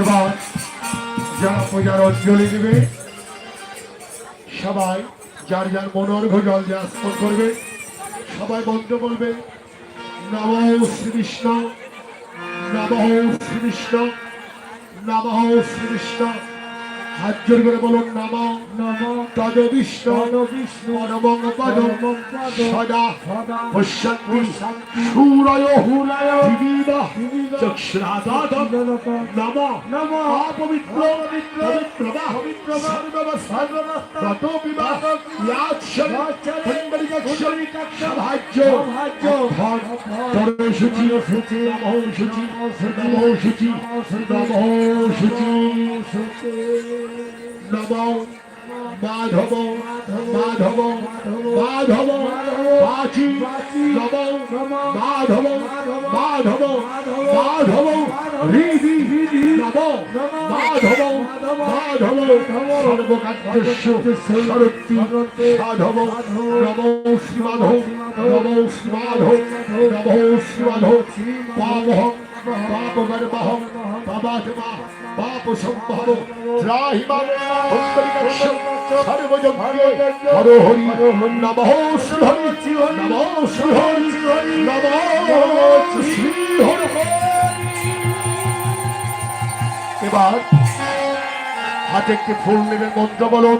এবার যারা পূজার অঞ্জলি দেবে, সবাই যার যার মনোর্ঘ জল যে আস্পন করবে, সবাই বন্ধ বলবে, নম শ্রীকৃষ্ণ নম শ্রীকৃষ্ণ নম শ্রীকৃষ্ণ। হাত জোর করে বলুন নম নম। তদ বিষ্ণু বিষ্ণু। পরমং পদ। সদা পশ্যন্তি সূরয় চক্ষুরাদাদম দিবিব নম। নম। অপবিত্র অপবিত্র পবিত্রবা। পবিত্রবা। সর্ববস্থা সর্ববস্থা ততোপিবা ততোপিবা ইয়াচ্ছরে ইয়াচ্ছরে পুণ্ডরিকাক্ষরে পুণ্ডরিকাক্ষরে সভাজ্য সভাজ্য অধর অধর তরশুচি তরশুচি নমঃ শুচি নমঃ শুচি নমঃ শুচি নমঃ শুচি শুচি সুতে নমঃ মাধব মাধব মাধব, বাচি, নমঃ মাধব মাধব মাধব হৃদি নমঃ মাধব মাধব সর্বকার্যস্য সরত্তি সাধব নমঃ শ্রীমাধব নমঃ শ্রীমাধব নমঃ শ্রীমাধব পাবহং পাপকর্মহং পাপাত্মা পাপ সম্ভব ত্রাহিমাং পুণ্ডরিকাক্ষং সর্বযজ্ঞে হর হরি নমঃ শ্রী হরি নমঃ শ্রী হরি নমঃ শ্রী হরি এবার হাতে একটি ফুল নেবে মন্ত্র বলুন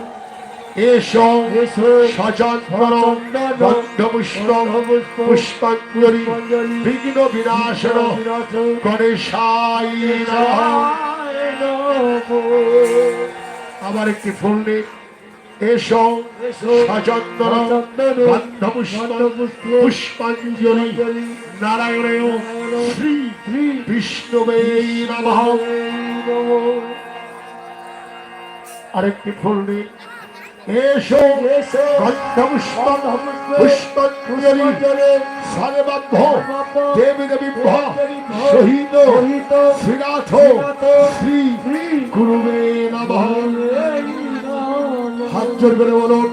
এসো গন্ধপুষ্প পুষ্পাঞ্জলি বিঘ্ন বিনাশন। গণেশাই নমঃ। আবার একটি ফুল নিন এসো। পুষ্পাঞ্জলি। নারায়ণেয় শ্রী শ্রী বিষ্ণুবে আরেকটি ফুল নিন এসো গন্ধপুষ্প পুষ্পাঞ্জলি। সর্বাভ্য দেবী দেবী শহীদ। শ্রীনাথ। শ্রী গুরুবে নমঃ। হাত জোর করে বলুন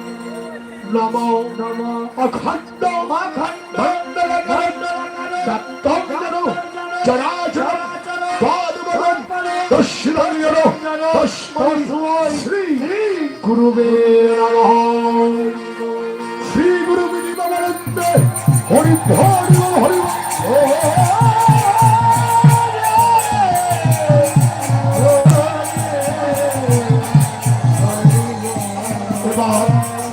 নম। অখণ্ড। চরাচর গুরুবে শ্রী গুরু হরি হরি হরি এবার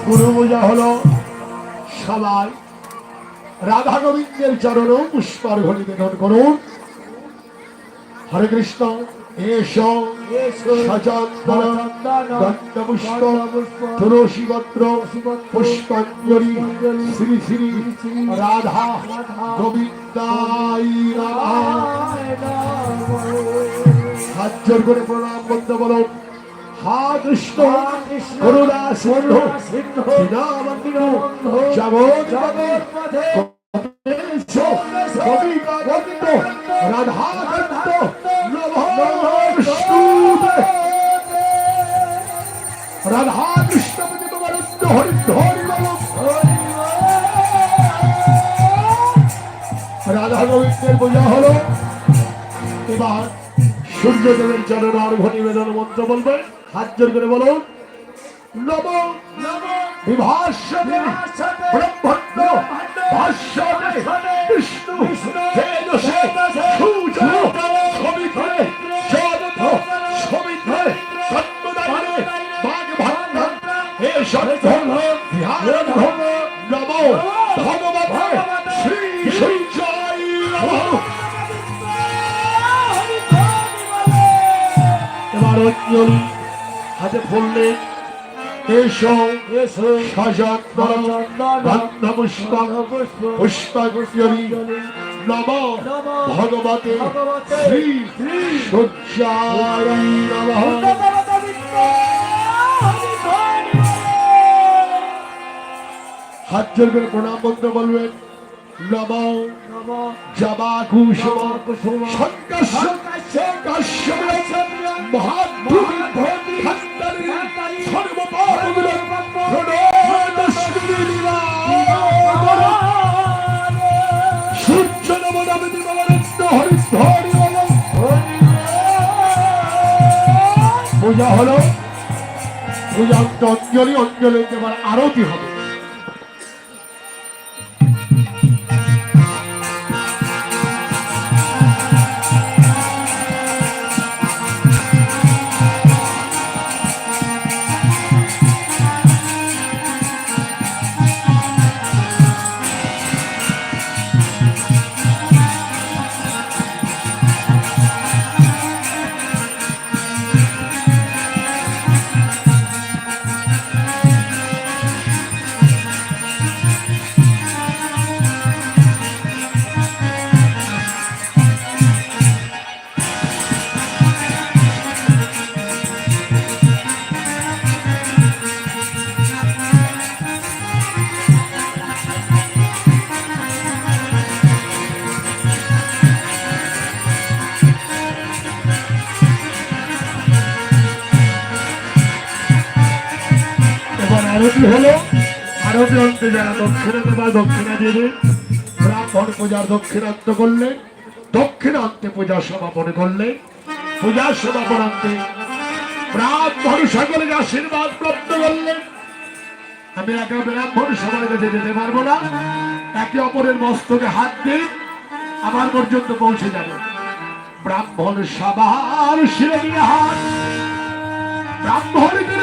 গুরু পূজা হলো সবাই। রাধা গোবিন্দের চরণ পুষ্পার্ঘ নিবেদন করুন। হরে কৃষ্ণ। এসো সচন্দন দণ্ডপুষ্প তুলসী পত্র পুষ্পাঞ্জলি শ্রী শ্রী রাধা গোবিন্দাই হাত জোর করে প্রণাম করতে বলুন হা কৃষ্ণ করুণা সিন্ধু জগৎপতি গোবিন্দ রাধা কৃষ্ণ প্রতিমবরুদ্ধ হরি হরি রাধা গোবিন্দের পূজা হলো। এবার সূর্যদেবের চরণ অর্ঘ নিবেদন মন্ত্র বলবেন হাত জোর করে বলুন। নম বিভাষতে ব্রহ্মণ্ড ভাষ্যতে, বিষ্ণু তেজসে অঞ্জলি হাতে ফুললে এসো সযত্ন গন্ধপুষ্প পুষ্পাঞ্জলি নম ভগবতে শ্রী সূর্যায় নমঃ। হাত করে প্রণাম বন্ধ বলবেন। নম জবা কুসুম। কাশ্যপ পূজা হলো। পূজা অঞ্জলি অঞ্জলি এবার আরতি হবে। আরতি হলো। আরতি অন্তে যারা দক্ষিণা দেবা দক্ষিণা দেবে ব্রাহ্মণ পূজার দক্ষিণান্ত করলে, দক্ষিণান্তে পূজা সমাপন করলে, পূজা সমাপনান্তে ব্রাহ্মণ সকলের আশীর্বাদ প্রাপ্ত করলে, আমি একা ব্রাহ্মণ সবার কাছে যেতে পারব না। একে অপরের মস্তকে হাত দিয়ে আমার পর্যন্ত পৌঁছে যাবে। ব্রাহ্মণ সবার শিরে হাত ব্রাহ্মণদের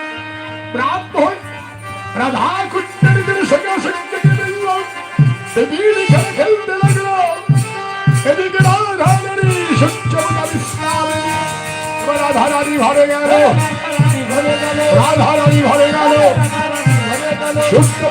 দিলে ব্রাহ্মণ রাধা কুণ্ডের দিনে সঙ্গে সঙ্গে দিল দেবীর খেলে খেলতে লাগল এদিকে রাধারানী সহ্য ইসলাম রাধারানী ঘরে গেল রাধারানী ঘরে গেল সূর্য পূজা ইসলাম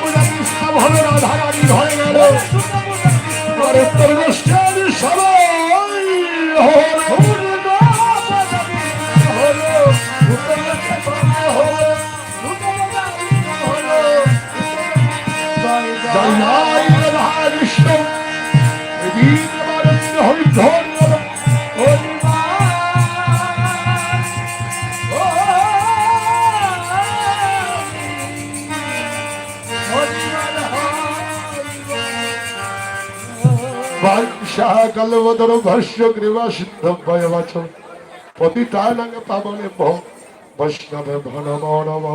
কলবদর ভস্য কৃপা সিদ্ধ ভয়বাচ পতিতানঙ্গ পাবনে বৈষ্ণবে ভন মনম